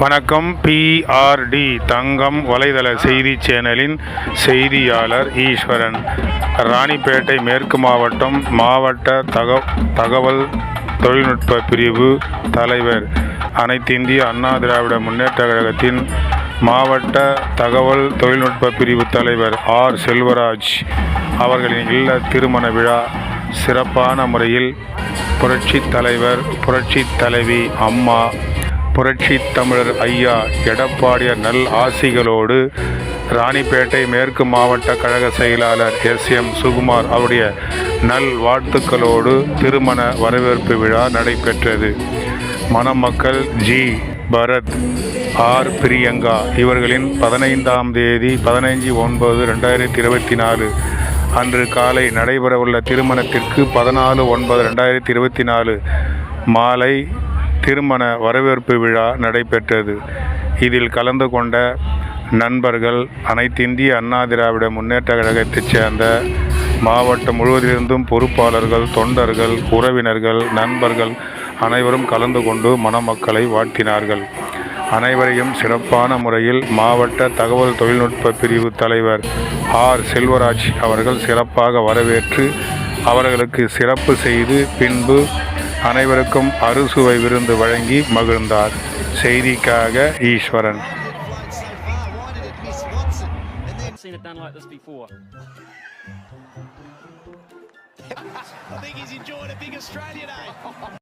வணக்கம். பிஆர்டி தங்கம் வலைதள செய்தி சேனலின் செய்தியாளர் ஈஸ்வரன். ராணிப்பேட்டை மேற்கு மாவட்டம் மாவட்ட தக தகவல் தொழில்நுட்ப பிரிவு தலைவர். அனைத்திந்திய அண்ணா திராவிட முன்னேற்ற கழகத்தின் மாவட்ட தகவல் தொழில்நுட்ப பிரிவு தலைவர் ஆர். செல்வராஜ் அவர்களின் இல்ல திருமண விழா சிறப்பான முறையில் புரட்சித் தலைவர் புரட்சித் தலைவி அம்மா புரட்சி தமிழர் ஐயா எடப்பாடிய நல் ஆசிகளோடு ராணிப்பேட்டை மேற்கு மாவட்ட கழக செயலாளர் எஸ் எம் சுகுமார் அவருடைய நல் வாழ்த்துக்களோடு திருமண வரவேற்பு விழா நடைபெற்றது. மணமக்கள் ஜி. பரத் ஆர். பிரியங்கா இவர்களின் பதினைந்தாம் தேதி பதினைஞ்சு ஒன்பது ரெண்டாயிரத்தி இருபத்தி நாலு அன்று காலை நடைபெறவுள்ள திருமணத்திற்கு பதினாலு ஒன்பது ரெண்டாயிரத்தி இருபத்தி நாலு மாலை திருமண வரவேற்பு விழா நடைபெற்றது. இதில் கலந்து கொண்ட நண்பர்கள் அனைத்திந்திய அண்ணா திராவிட முன்னேற்ற கழகத்தைச் சேர்ந்த மாவட்டம் முழுவதிலிருந்தும் பொறுப்பாளர்கள் தொண்டர்கள் உறவினர்கள் நண்பர்கள் அனைவரும் கலந்து கொண்டு மணமக்களை வாழ்த்தினார்கள். அனைவரையும் சிறப்பான முறையில் மாவட்ட தகவல் தொழில்நுட்ப பிரிவு தலைவர் ஆர். செல்வராஜ் அவர்கள் சிறப்பாக வரவேற்று அவர்களுக்கு சிறப்பு செய்து பின்பு அனைவருக்கும் அறுசுவை விருந்து வழங்கி மகிழ்ந்தார் செய்திக்காக ஈஸ்வரன் seen it done like this before. I think he's enjoying a big Australia day.